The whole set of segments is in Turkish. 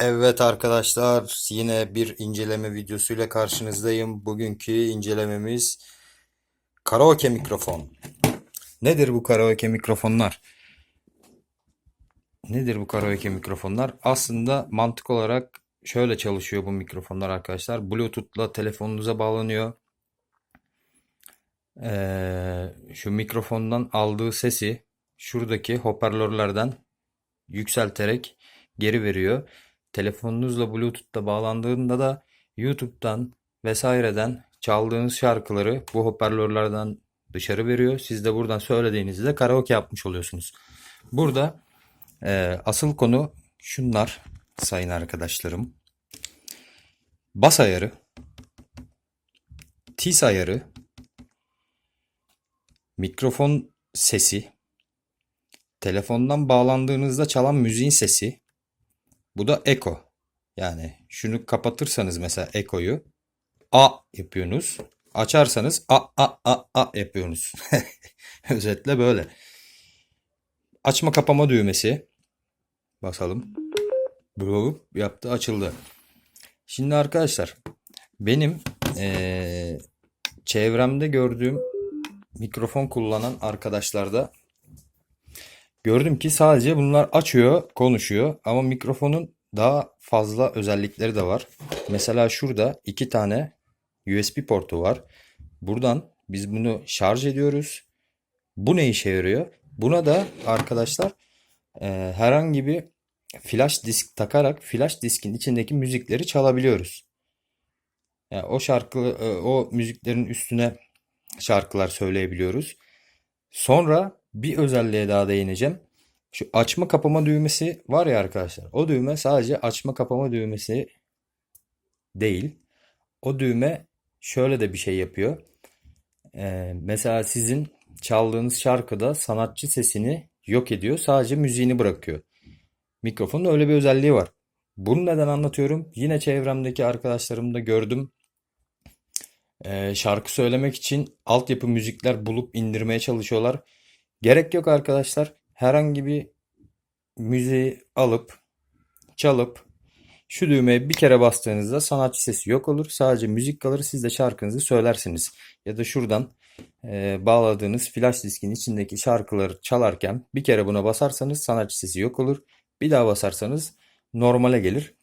Evet arkadaşlar yine bir inceleme videosuyla karşınızdayım. Bugünkü incelememiz karaoke mikrofon. Nedir bu karaoke mikrofonlar? Nedir bu karaoke mikrofonlar? Aslında mantık olarak şöyle çalışıyor bu mikrofonlar arkadaşlar. Bluetooth'la telefonunuza bağlanıyor. Ee, şu mikrofondan aldığı sesi şuradaki hoparlörlerden yükselterek geri veriyor. Telefonunuzla Bluetooth'la bağlandığında da YouTube'dan vesaireden çaldığınız şarkıları bu hoparlörlerden dışarı veriyor. Siz de buradan söylediğinizde karaoke yapmış oluyorsunuz. Burada e, asıl konu şunlar sayın arkadaşlarım. Bas ayarı, tiz ayarı, mikrofon sesi, telefondan bağlandığınızda çalan müziğin sesi, bu da eko. Yani şunu kapatırsanız mesela ekoyu a yapıyorsunuz. Açarsanız a a a a yapıyorsunuz. Özetle böyle. Açma kapama düğmesi. Basalım. Bu yaptı açıldı. Şimdi arkadaşlar benim eee, çevremde gördüğüm mikrofon kullanan arkadaşlarda gördüm ki sadece bunlar açıyor, konuşuyor ama mikrofonun daha fazla özellikleri de var. Mesela şurada iki tane USB portu var. Buradan biz bunu şarj ediyoruz. Bu ne işe yarıyor? Buna da arkadaşlar e, herhangi bir flash disk takarak flash diskin içindeki müzikleri çalabiliyoruz. Yani o şarkı e, o müziklerin üstüne şarkılar söyleyebiliyoruz. Sonra bir özelliğe daha değineceğim. Şu açma kapama düğmesi var ya arkadaşlar. O düğme sadece açma kapama düğmesi değil. O düğme şöyle de bir şey yapıyor. Ee, mesela sizin çaldığınız şarkıda sanatçı sesini yok ediyor. Sadece müziğini bırakıyor. Mikrofonun öyle bir özelliği var. Bunu neden anlatıyorum? Yine çevremdeki arkadaşlarımda gördüm. Ee, şarkı söylemek için altyapı müzikler bulup indirmeye çalışıyorlar. Gerek yok arkadaşlar. Herhangi bir müziği alıp çalıp şu düğmeye bir kere bastığınızda sanatçı sesi yok olur. Sadece müzik kalır. Siz de şarkınızı söylersiniz. Ya da şuradan e, bağladığınız flash diskin içindeki şarkıları çalarken bir kere buna basarsanız sanatçı sesi yok olur. Bir daha basarsanız normale gelir.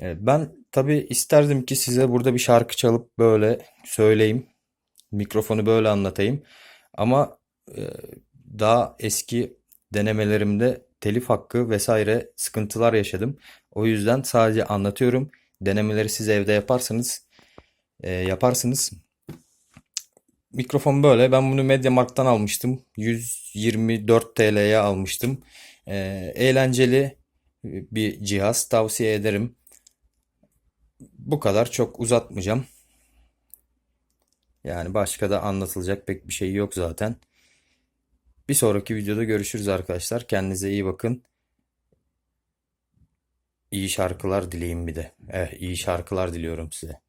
E, ben tabii isterdim ki size burada bir şarkı çalıp böyle söyleyeyim. Mikrofonu böyle anlatayım. Ama e, daha eski denemelerimde telif hakkı vesaire sıkıntılar yaşadım. O yüzden sadece anlatıyorum. Denemeleri siz evde yaparsanız e, yaparsınız. Mikrofon böyle. Ben bunu MediaMarkt'tan almıştım. 124 TL'ye almıştım. E, eğlenceli bir cihaz. Tavsiye ederim. Bu kadar çok uzatmayacağım. Yani başka da anlatılacak pek bir şey yok zaten. Bir sonraki videoda görüşürüz arkadaşlar. Kendinize iyi bakın. İyi şarkılar dileyim bir de. Evet, iyi şarkılar diliyorum size.